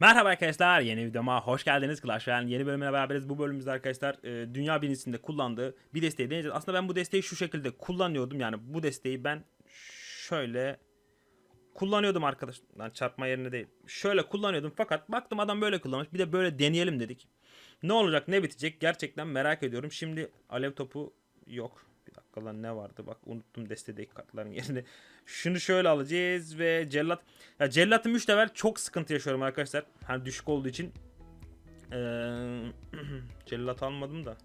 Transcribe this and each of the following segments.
Merhaba arkadaşlar yeni videoma hoş geldiniz. Clash Royale yeni bölümüne beraberiz. Bu bölümümüzde arkadaşlar e, dünya birincisinde kullandığı bir desteği deneyeceğiz. Aslında ben bu desteği şu şekilde kullanıyordum. Yani bu desteği ben şöyle kullanıyordum arkadaşlar. Çarpma yerine değil. Şöyle kullanıyordum fakat baktım adam böyle kullanmış. Bir de böyle deneyelim dedik. Ne olacak ne bitecek gerçekten merak ediyorum. Şimdi alev topu yok bir dakika lan ne vardı bak unuttum destedeki kartların yerini şunu şöyle alacağız ve cellat ya cellatım 3 level çok sıkıntı yaşıyorum arkadaşlar. Hani düşük olduğu için. Ee, cellat almadım da.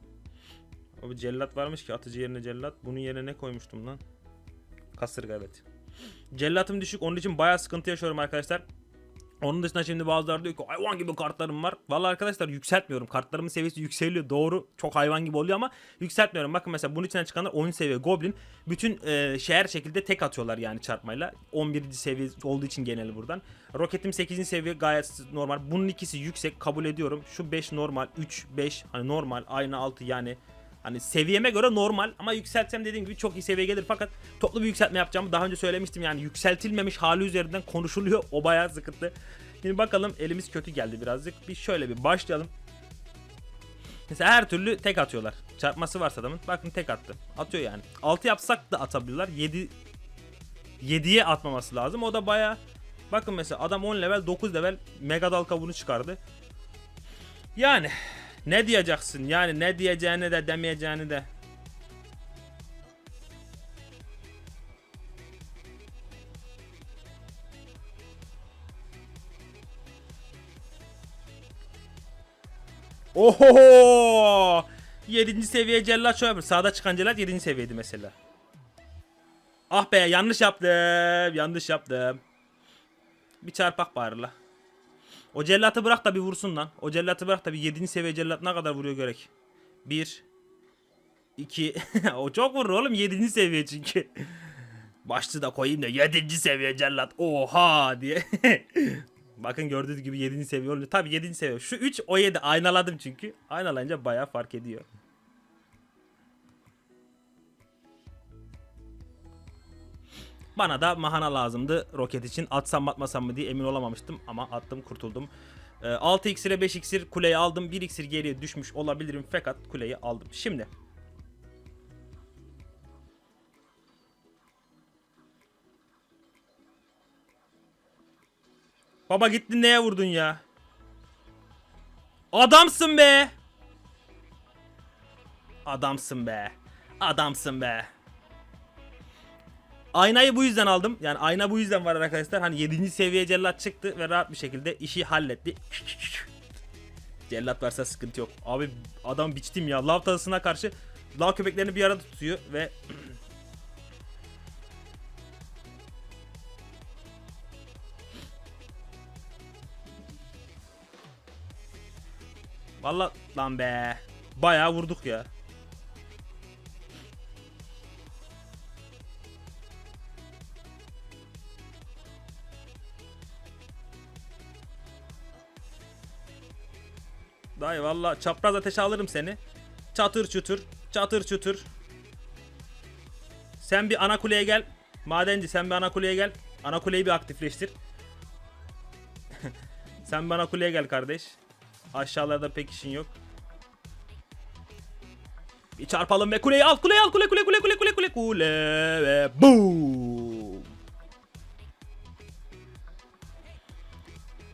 Abi cellat varmış ki atıcı yerine cellat. Bunun yerine ne koymuştum lan? Kasırga evet. Cellatım düşük onun için bayağı sıkıntı yaşıyorum arkadaşlar. Onun dışında şimdi bazıları diyor ki hayvan gibi kartlarım var. Vallahi arkadaşlar yükseltmiyorum. Kartlarımın seviyesi yükseliyor. Doğru. Çok hayvan gibi oluyor ama yükseltmiyorum. Bakın mesela bunun içinden çıkanlar 10 seviye Goblin. Bütün e, şehir şekilde tek atıyorlar yani çarpmayla. 11. seviye olduğu için geneli buradan. Roketim 8. seviye gayet normal. Bunun ikisi yüksek kabul ediyorum. Şu 5 normal. 3, 5 hani normal. Aynı 6 yani Hani seviyeme göre normal ama yükseltsem dediğim gibi çok iyi seviye gelir fakat toplu bir yükseltme yapacağımı daha önce söylemiştim yani yükseltilmemiş hali üzerinden konuşuluyor o bayağı sıkıntı. Şimdi bakalım elimiz kötü geldi birazcık bir şöyle bir başlayalım. Mesela her türlü tek atıyorlar. Çarpması varsa adamın. Bakın tek attı. Atıyor yani. 6 yapsak da atabilirler. 7 7'ye atmaması lazım. O da baya Bakın mesela adam 10 level 9 level mega dal kabuğunu çıkardı. Yani ne diyeceksin? Yani ne diyeceğini de demeyeceğini de. Oho! 7. seviye cellat şöyle Sağda çıkan cellat 7. seviyeydi mesela. Ah be yanlış yaptım. Yanlış yaptım. Bir çarpak bari. O cellatı bırak da bir vursun lan. O cellatı bırak da bir 7. seviye cellat ne kadar vuruyor görek. 1 2 O çok vurur oğlum 7. seviye çünkü. Başlığı da koyayım da 7. seviye cellat. Oha diye. Bakın gördüğünüz gibi 7. seviye olunca. Tabi 7. seviye. Şu 3 o 7 aynaladım çünkü. Aynalayınca bayağı fark ediyor. Bana da mahana lazımdı roket için. Atsam atmasam mı diye emin olamamıştım ama attım kurtuldum. Ee, 6 iksire 5 iksir kuleyi aldım. 1 iksir geriye düşmüş olabilirim fakat kuleyi aldım. Şimdi. Baba gittin neye vurdun ya? Adamsın be. Adamsın be. Adamsın be. Aynayı bu yüzden aldım. Yani ayna bu yüzden var arkadaşlar. Hani 7. seviye cellat çıktı ve rahat bir şekilde işi halletti. Cellat varsa sıkıntı yok. Abi adam biçtim ya. Lav tadısına karşı lav köpeklerini bir arada tutuyor ve Vallahi lan be. Bayağı vurduk ya. Dayı valla çapraz ateş alırım seni. Çatır çutur. Çatır çutur. Sen bir ana kuleye gel. Madenci sen bir ana kuleye gel. Ana kuleyi bir aktifleştir. sen bir ana kuleye gel kardeş. Aşağılarda pek işin yok. Bir çarpalım ve kuleyi al. Kuleyi al. Kule kule kule kule kule kule kule ve boom.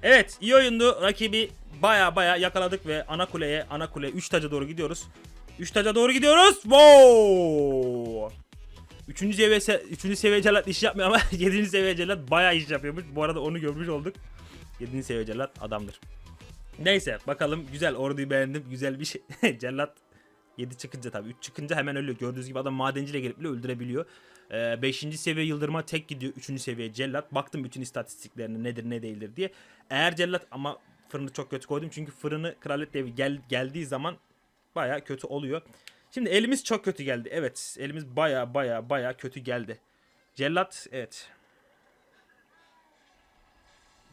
Evet iyi oyundu. Rakibi baya baya yakaladık ve ana kuleye ana kule 3 taca doğru gidiyoruz. 3 taca doğru gidiyoruz. Wow! 3. seviye 3. seviye cellat iş yapmıyor ama 7. seviye cellat baya iş yapıyormuş. Bu arada onu görmüş olduk. 7. seviye cellat adamdır. Neyse bakalım güzel orduyu beğendim. Güzel bir şey. cellat 7 çıkınca tabii 3 çıkınca hemen ölüyor. Gördüğünüz gibi adam madenciyle gelip bile öldürebiliyor. 5. Ee, seviye yıldırma tek gidiyor. 3. seviye cellat. Baktım bütün istatistiklerine nedir ne değildir diye. Eğer cellat ama fırını çok kötü koydum. Çünkü fırını kraliyet devi gel, geldiği zaman baya kötü oluyor. Şimdi elimiz çok kötü geldi. Evet elimiz baya baya baya kötü geldi. Cellat evet.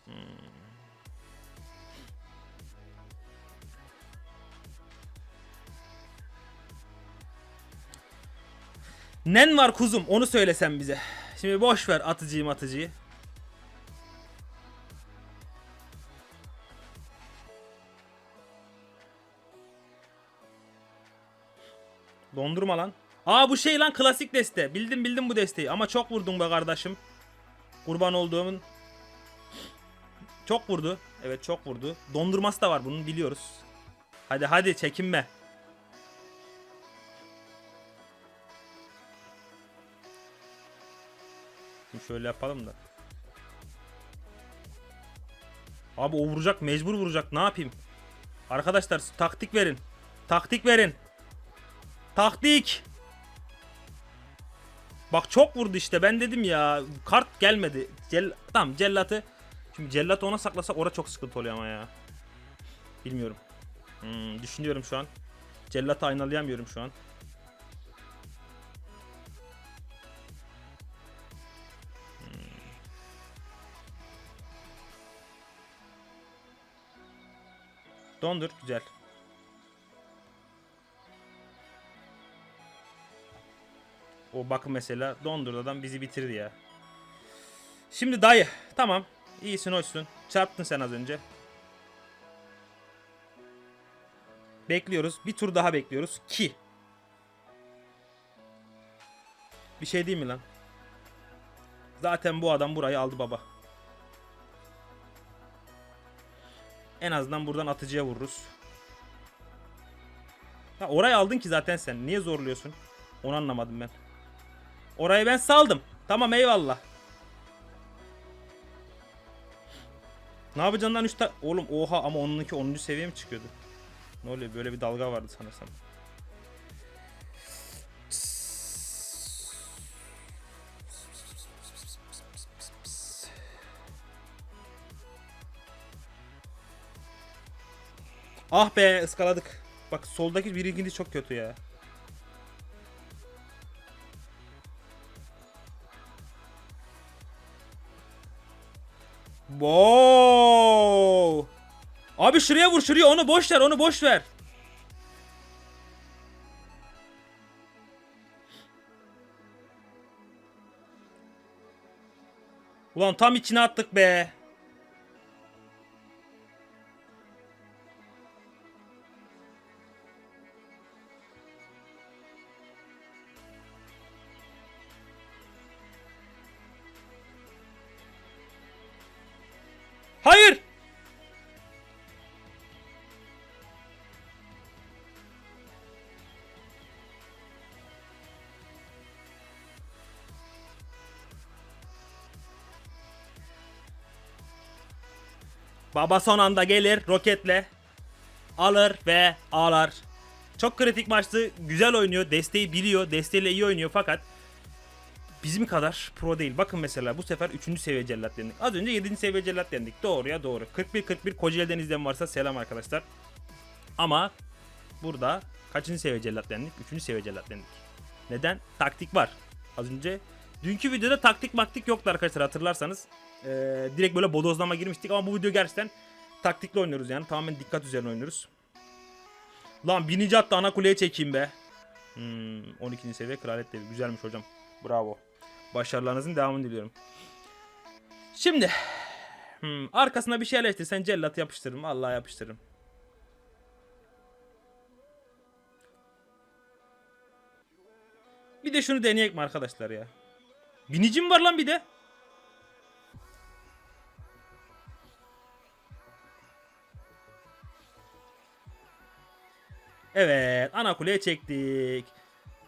Hmm. Nen var kuzum onu söylesen bize. Şimdi boş ver atıcıyı atıcıyı. Dondurma lan. Aa bu şey lan klasik deste. Bildim bildim bu desteği ama çok vurdun be kardeşim. Kurban olduğumun. Çok vurdu. Evet çok vurdu. Dondurması da var bunun biliyoruz. Hadi hadi çekinme. Şimdi şöyle yapalım da. Abi o vuracak mecbur vuracak ne yapayım? Arkadaşlar taktik verin. Taktik verin. Taktik. Bak çok vurdu işte ben dedim ya kart gelmedi. Cell tamam cellatı. Şimdi cellatı ona saklasak orada çok sıkıntı oluyor ama ya. Bilmiyorum. Hmm, düşünüyorum şu an. Cellatı aynalayamıyorum şu an. Hmm. Dondur güzel. O bakın mesela dondurdadan bizi bitirdi ya. Şimdi dayı. Tamam. İyisin hoşsun. Çarptın sen az önce. Bekliyoruz. Bir tur daha bekliyoruz. Ki. Bir şey değil mi lan? Zaten bu adam burayı aldı baba. En azından buradan atıcıya vururuz. Ha, orayı aldın ki zaten sen. Niye zorluyorsun? Onu anlamadım ben. Orayı ben saldım. Tamam eyvallah. Ne yapacaksın lan 3 Oğlum oha ama onunki 10. seviye mi çıkıyordu? Ne oluyor böyle bir dalga vardı sanırsam. Ah be ıskaladık. Bak soldaki bir ilginci çok kötü ya. Wow. Abi şuraya vur şuraya onu boş ver onu boş ver. Ulan tam içine attık be. Baba son anda gelir roketle. Alır ve ağlar. Çok kritik maçtı. Güzel oynuyor. Desteği biliyor. Desteğiyle iyi oynuyor fakat bizim kadar pro değil. Bakın mesela bu sefer 3. seviye cellat yendik. Az önce 7. seviye cellat yendik. Doğru ya doğru. 41-41 Kocaeli'den izleyen varsa selam arkadaşlar. Ama burada kaçıncı seviye cellat yendik? 3. seviye cellat yendik. Neden? Taktik var. Az önce dünkü videoda taktik maktik yoktu arkadaşlar hatırlarsanız. Ee, direkt böyle bodozlama girmiştik ama bu video gerçekten taktikli oynuyoruz yani. Tamamen dikkat üzerine oynuyoruz. Lan bininci hatta ana kuleye çekeyim be. Hmm, 12. seviye kraliyet devi. Güzelmiş hocam. Bravo. Başarılarınızın devamını diliyorum. Şimdi hmm, arkasına bir şey yerleştirsen cellat yapıştırırım. Allah yapıştırırım. Bir de şunu deneyek mi arkadaşlar ya? Binicim var lan bir de. Evet ana kuleye çektik.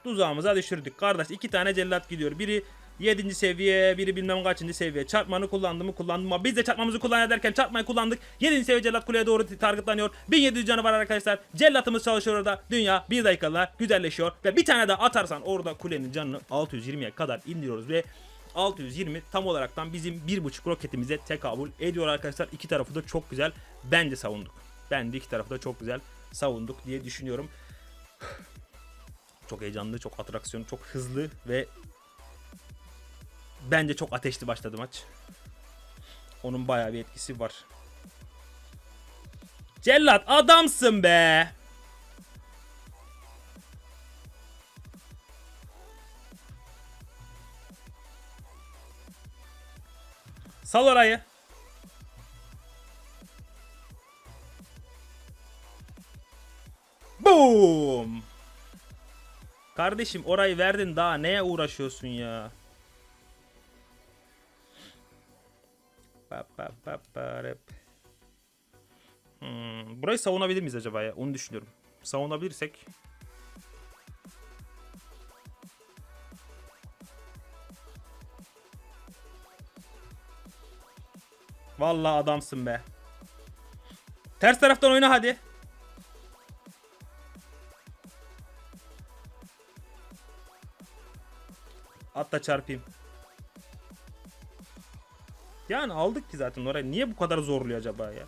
Tuzağımıza düşürdük. Kardeş iki tane cellat gidiyor. Biri 7. seviye, biri bilmem kaçıncı seviye. Çarpmanı kullandı mı kullandı mı? Biz de çarpmamızı kullan derken çarpmayı kullandık. 7. seviye cellat kuleye doğru targetlanıyor. 1700 canı var arkadaşlar. Cellatımız çalışıyor orada. Dünya bir dakikada güzelleşiyor. Ve bir tane daha atarsan orada kulenin canını 620'ye kadar indiriyoruz ve 620 tam olaraktan bizim 1.5 roketimize tekabül ediyor arkadaşlar. İki tarafı da çok güzel. Bence savunduk. Bence iki tarafı da çok güzel savunduk diye düşünüyorum. Çok heyecanlı, çok atraksiyon, çok hızlı ve bence çok ateşli başladı maç. Onun bayağı bir etkisi var. Cellat adamsın be. Sal orayı. Boom. Kardeşim orayı verdin daha neye uğraşıyorsun ya? Hmm, burayı savunabilir miyiz acaba ya? Onu düşünüyorum. Savunabilirsek. Vallahi adamsın be. Ters taraftan oyna hadi. Atla çarpayım. Yani aldık ki zaten oraya. Niye bu kadar zorluyor acaba ya?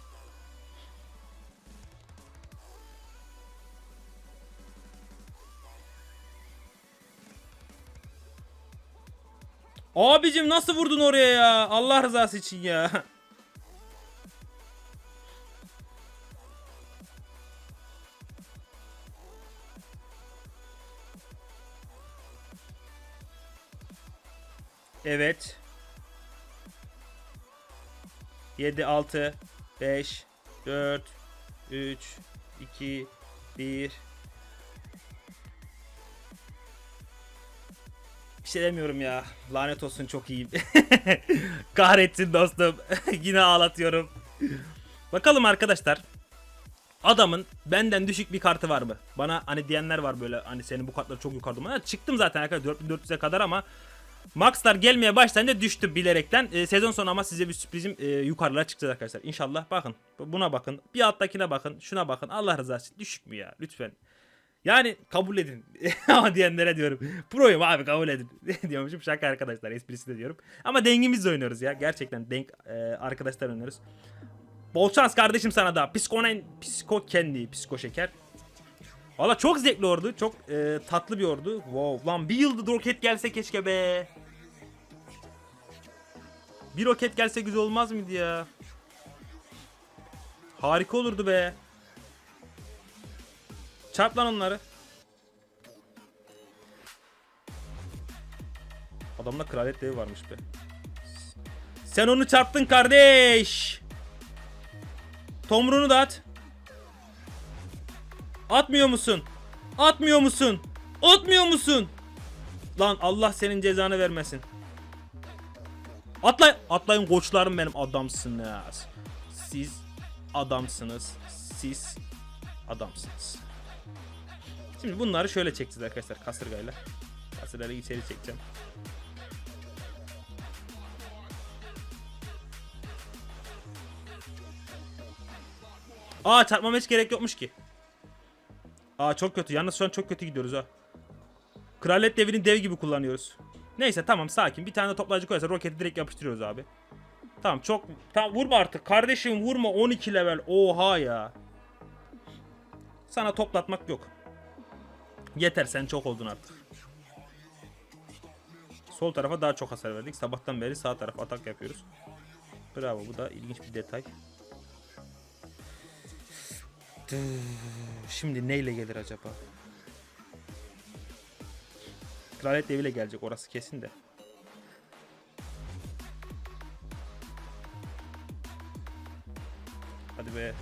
Abicim nasıl vurdun oraya ya? Allah rızası için ya. Evet. 7 6 5 4 3 2 1 Bir şey demiyorum ya. Lanet olsun çok iyiyim. Kahretsin dostum. Yine ağlatıyorum. Bakalım arkadaşlar. Adamın benden düşük bir kartı var mı? Bana hani diyenler var böyle hani senin bu kartlar çok yukarıda mı? Çıktım zaten arkadaşlar 4400'e kadar ama Max'lar gelmeye başlayınca düştü bilerekten. E, sezon sonu ama size bir sürprizim e, yukarılara çıkacağız arkadaşlar. İnşallah bakın. Buna bakın. Bir alttakine bakın. Şuna bakın. Allah rızası için düşük mü ya? Lütfen. Yani kabul edin. Ama diyenlere diyorum. Pro'yum abi kabul edin. diyormuşum. Şaka arkadaşlar. Esprisi de diyorum. Ama dengimizle oynuyoruz ya. Gerçekten denk e, arkadaşlar oynuyoruz. Bol şans kardeşim sana da. Psikonen, psiko kendi, psiko şeker. Valla çok zevkli ordu. Çok e, tatlı bir ordu. Wow. Lan bir yıldız roket gelse keşke be. Bir roket gelse güzel olmaz mıydı ya? Harika olurdu be. Çarp lan onları. Adamda kraliyet devi varmış be. Sen onu çarptın kardeş. Tomruğunu da at. Atmıyor musun? Atmıyor musun? Atmıyor musun? Lan Allah senin cezanı vermesin. Atlayın. Atlayın koçlarım benim adamsınız. Siz adamsınız. Siz adamsınız. Şimdi bunları şöyle çekeceğiz arkadaşlar kasırgayla. Kasırgayla içeri çekeceğim. Aa çarpmama hiç gerek yokmuş ki. Aa çok kötü. Yalnız şu an çok kötü gidiyoruz ha. Kraliyet devrini dev gibi kullanıyoruz. Neyse tamam sakin. Bir tane de toplayıcı koyarsa roketi direkt yapıştırıyoruz abi. Tamam çok... Tamam vurma artık. Kardeşim vurma 12 level. Oha ya. Sana toplatmak yok. Yeter sen çok oldun artık. Sol tarafa daha çok hasar verdik. Sabahtan beri sağ tarafa atak yapıyoruz. Bravo bu da ilginç bir detay. Şimdi neyle gelir acaba? Kraliyet eviyle gelecek orası kesin de. Hadi be.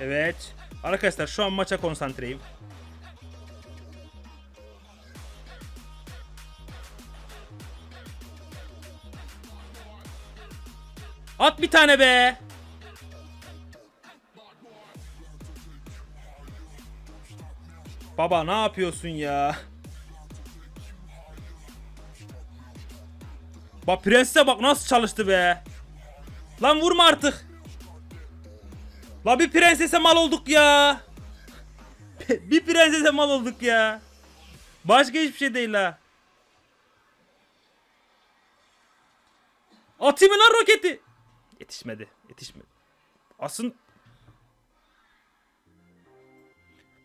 Evet. Arkadaşlar şu an maça konsantreyim. At bir tane be. Baba ne yapıyorsun ya? Bak prense bak nasıl çalıştı be. Lan vurma artık. La bir prensese mal olduk ya. bir prensese mal olduk ya. Başka hiçbir şey değil ha. Atayım lan roketi? Yetişmedi. Yetişmedi. Asın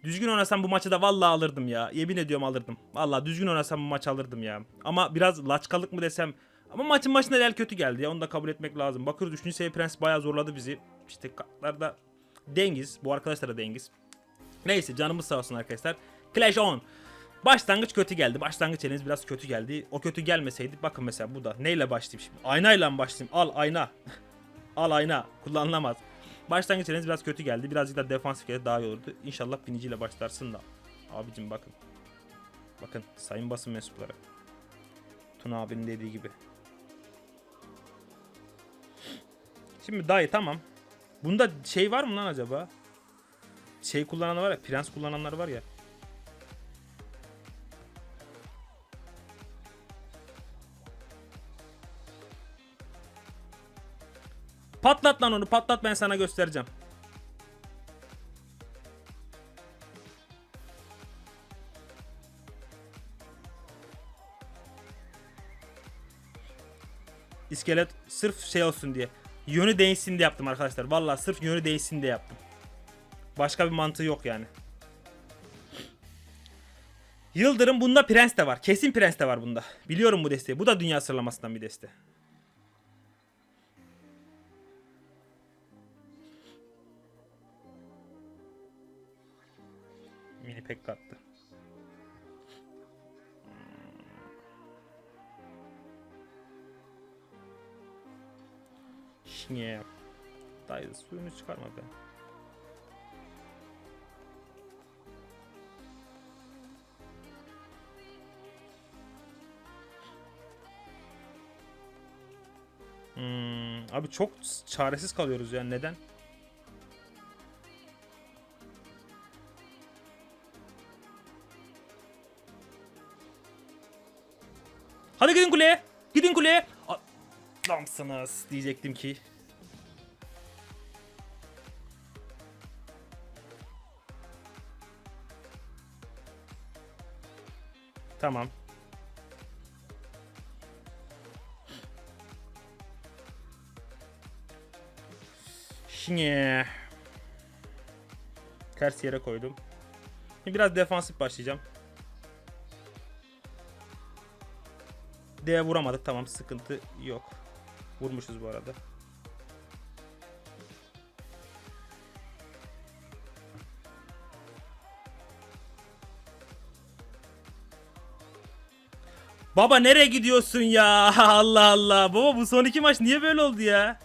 Düzgün oynasam bu maçı da vallahi alırdım ya. Yemin ediyorum alırdım. Vallahi düzgün oynasam bu maçı alırdım ya. Ama biraz laçkalık mı desem. Ama maçın başında el kötü geldi ya. Onu da kabul etmek lazım. Bakıyoruz 3. seviye prens bayağı zorladı bizi. İşte kartlarda dengiz. Bu arkadaşlar da dengiz. Neyse canımız sağ olsun arkadaşlar. Clash on. Başlangıç kötü geldi. Başlangıç eliniz biraz kötü geldi. O kötü gelmeseydi bakın mesela bu da. Neyle başlayayım şimdi? Aynayla mı başlayayım? Al ayna. Al ayna. Kullanılamaz. Başlangıç eliniz biraz kötü geldi. Birazcık da defansif gelse daha iyi olurdu. İnşallah biniciyle başlarsın da. Abicim bakın. Bakın sayın basın mensupları. Tuna abinin dediği gibi. Şimdi dayı tamam. Bunda şey var mı lan acaba? Şey kullananlar var ya, prens kullananlar var ya. Patlat lan onu, patlat ben sana göstereceğim. İskelet sırf şey olsun diye. Yönü değişsin diye yaptım arkadaşlar. Vallahi sırf yönü değişsin diye yaptım. Başka bir mantığı yok yani. Yıldırım bunda prens de var. Kesin prens de var bunda. Biliyorum bu desteği. Bu da dünya sıralamasından bir deste. Mini pek kattı. Niye? Dayı suyunu çıkarma be. Hmm, abi çok çaresiz kalıyoruz ya neden? Hadi gidin kuleye. Gidin kuleye. Adamsınız diyecektim ki. Tamam. Şimdi ters yere koydum. Biraz defansif başlayacağım. D'ye vuramadık. Tamam sıkıntı yok. Vurmuşuz bu arada. Baba nereye gidiyorsun ya? Allah Allah. Baba bu son iki maç niye böyle oldu ya?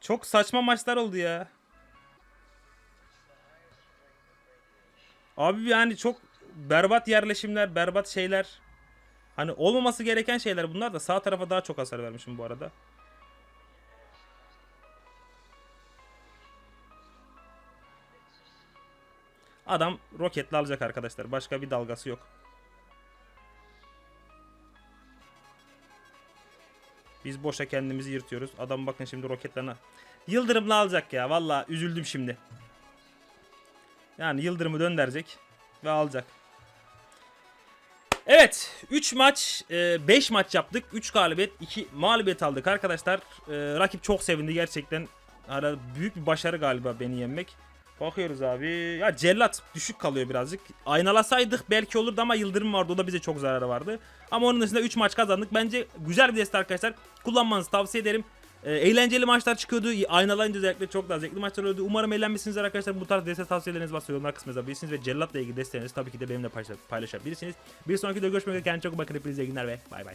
Çok saçma maçlar oldu ya. Abi yani çok berbat yerleşimler, berbat şeyler. Hani olmaması gereken şeyler bunlar da sağ tarafa daha çok hasar vermişim bu arada. Adam roketle alacak arkadaşlar. Başka bir dalgası yok. Biz boşa kendimizi yırtıyoruz. Adam bakın şimdi roketlerine. Yıldırımla alacak ya. Valla üzüldüm şimdi. Yani Yıldırım'ı döndürecek ve alacak. Evet 3 maç 5 maç yaptık. 3 galibiyet 2 mağlubiyet aldık arkadaşlar. E, rakip çok sevindi gerçekten. Ara büyük bir başarı galiba beni yenmek. Bakıyoruz abi. Ya cellat düşük kalıyor birazcık. Aynalasaydık belki olurdu ama Yıldırım vardı. O da bize çok zararı vardı. Ama onun dışında 3 maç kazandık. Bence güzel bir deste arkadaşlar. Kullanmanızı tavsiye ederim. E, eğlenceli maçlar çıkıyordu. Aynalayınca özellikle çok daha zevkli maçlar oluyordu. Umarım eğlenmişsinizdir arkadaşlar. Bu tarz deste tavsiyeleriniz varsa yorumlar kısmına yazabilirsiniz. Ve cellatla ilgili destelerinizi tabii ki de benimle paylaş- paylaşabilirsiniz. Bir sonraki videoda görüşmek üzere. Kendinize çok bakın. Hepinize iyi günler ve bay bay.